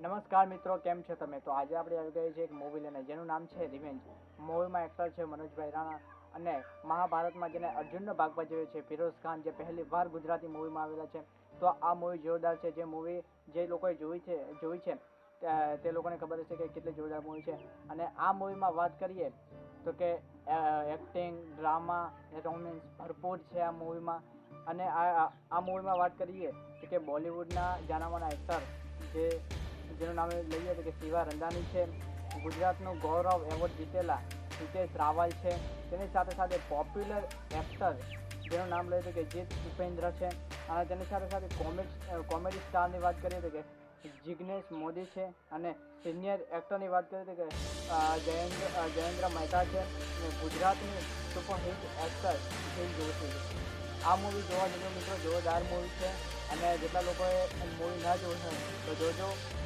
નમસ્કાર મિત્રો, કેમ છો તમે? તો આજે આપણે આવી ગઈ છે એક મૂવી લઈને, જેનું નામ છે રિવેન્જ મૂવીમાં એક્ટર છે મનોજભાઈ રાણા અને મહાભારતમાં જેને અર્જુનનો ભાગ ભજવ્યો છે, ફિરોઝ ખાન, જે પહેલી વાર ગુજરાતી મૂવીમાં આવેલા છે. તો આ મૂવી જોરદાર છે. જે મૂવી જે લોકોએ જોઈ છે જોઈ છે, તે- લોકોને ખબર હશે કે કેટલી જોરદાર મૂવી છે. અને આ મૂવીમાં વાત કરીએ તો કે એક્ટિંગ ડ્રામા રોમેન્સ ભરપૂર છે આ મૂવીમાં અને આ, આ- મૂવીમાં વાત કરીએ તો કે બોલિવૂડના જાણામાના એક્ટર જે જેનું નામ લઈએ તો કે શિવા રંધાની છે. ગુજરાતનું ગૌરવ એવોર્ડ જીતેલા હિતેશ રાવલ છે. તેની સાથે સાથે પોપ્યુલર એક્ટર જેનું નામ લઈએ તો કે જીત ઉપેન્દ્ર છે. અને તેની સાથે સાથે કોમેડ કોમેડી સ્ટારની વાત કરીએ તો કે જિગ્નેશ મોદી છે. અને સિનિયર એક્ટરની વાત કરીએ તો કે જયેન્દ્ર જયેન્દ્ર મહેતા છે. અને ગુજરાતની સુપરહિટ એક્ટર દિલ જોશી આ મૂવી જોવા જેવું મિત્રો જોરદાર મૂવી છે. અને જેટલા લોકોએ મૂવી ના જોયું હોય તો જોજો.